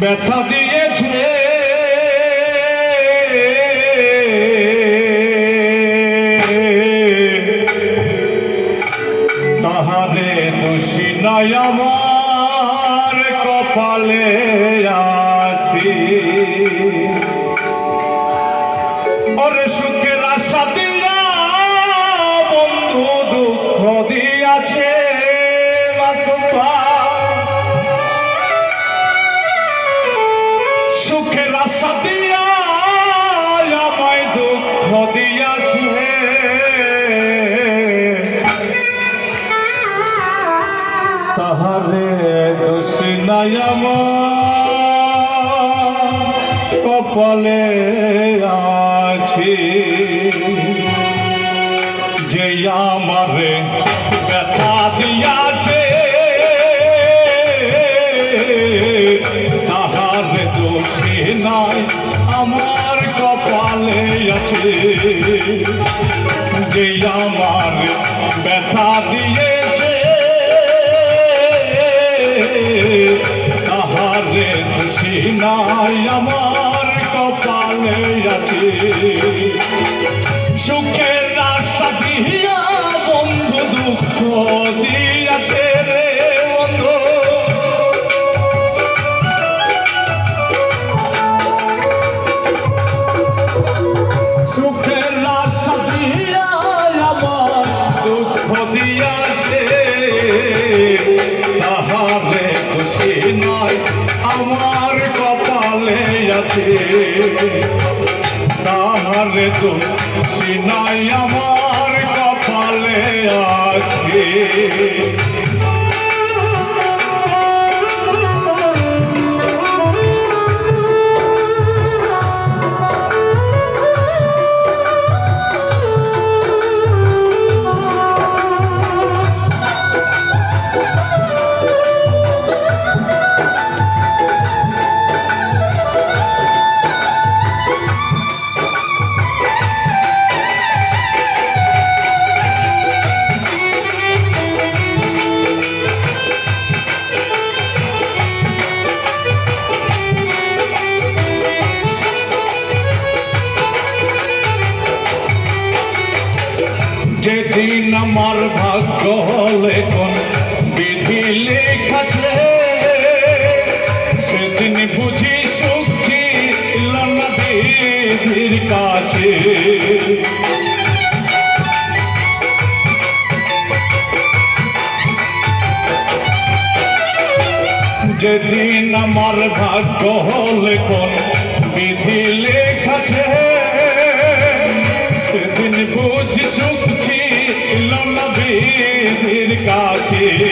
ব্যথা দিয়েছে। তাহারে দোষী নাই আমার কপালে আছি। ওরে সুখের আশা দিয়া নাই কপালে আছে। যে আমারে ব্যথা দিয়াছে, তাহার দোষী নাই, আমার কপালে আছে। যে আমার ব্যথা দিয়েছে নাই আমার তাহারে খুশি নাই আমার কপালে আছে। যেদিন আমার ভাগ্য লেখন বিধি লেখাছে সেদিন বুঝি সুখ ছিল না বিধির কাছে। যেদিন আমার ভাগ্য লেখন বিধি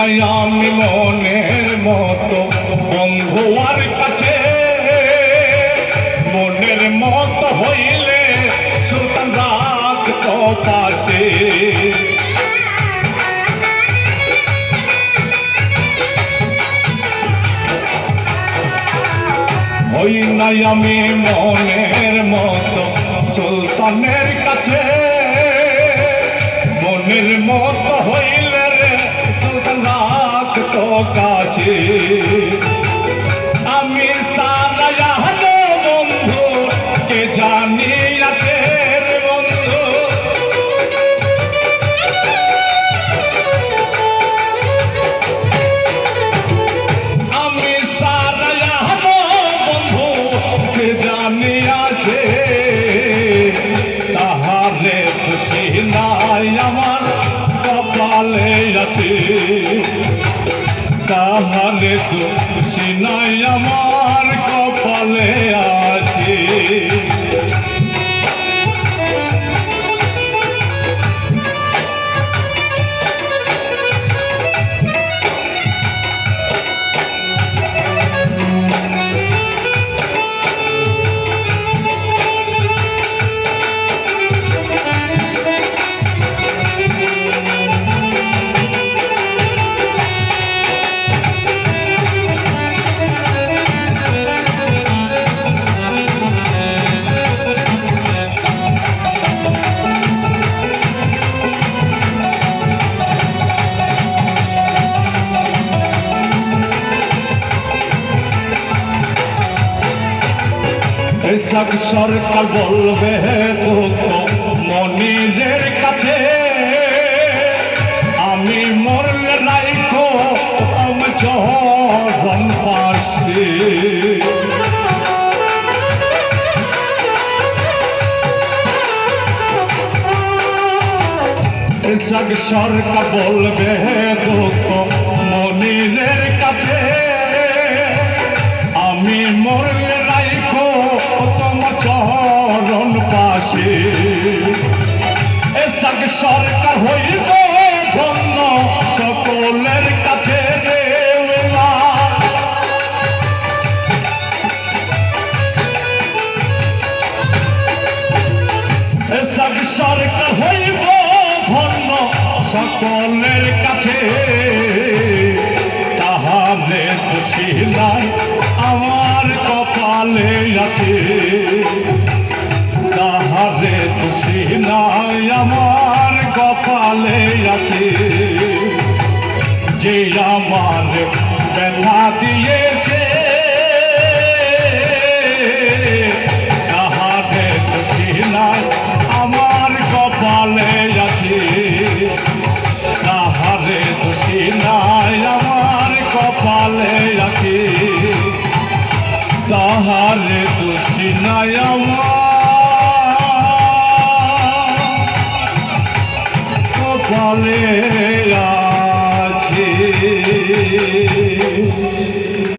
নাই আমি মনের মতো বন্ধু আর কাছে। মনের মতো হইলে সুলতান রাত তো পাশে। ওই নাই আমি মনের মতো সুলতানের কাছে। মনের মতো তাহলে খুশি নাই আমার কপালে। এসব সরকার বলবে তো মনিরের কাছে। আমি মরলে রাইখো আমি চরণ পাশে। এসব সরকার বলবে তো মনিরের কাছে। এসব সরকার হইব ধন্য, সকলের কাছে সরকার হইব ধন্য, সকলের কাছে। তাহলে খুশি নাই, আমার কপালে আছে। আমার ব্যথা দিয়েছে। তাহারে খুশি আমার কপালে আছে। তাহারে নাই, আমার কপালে আছে। তাহারে নাই, আমার কপালে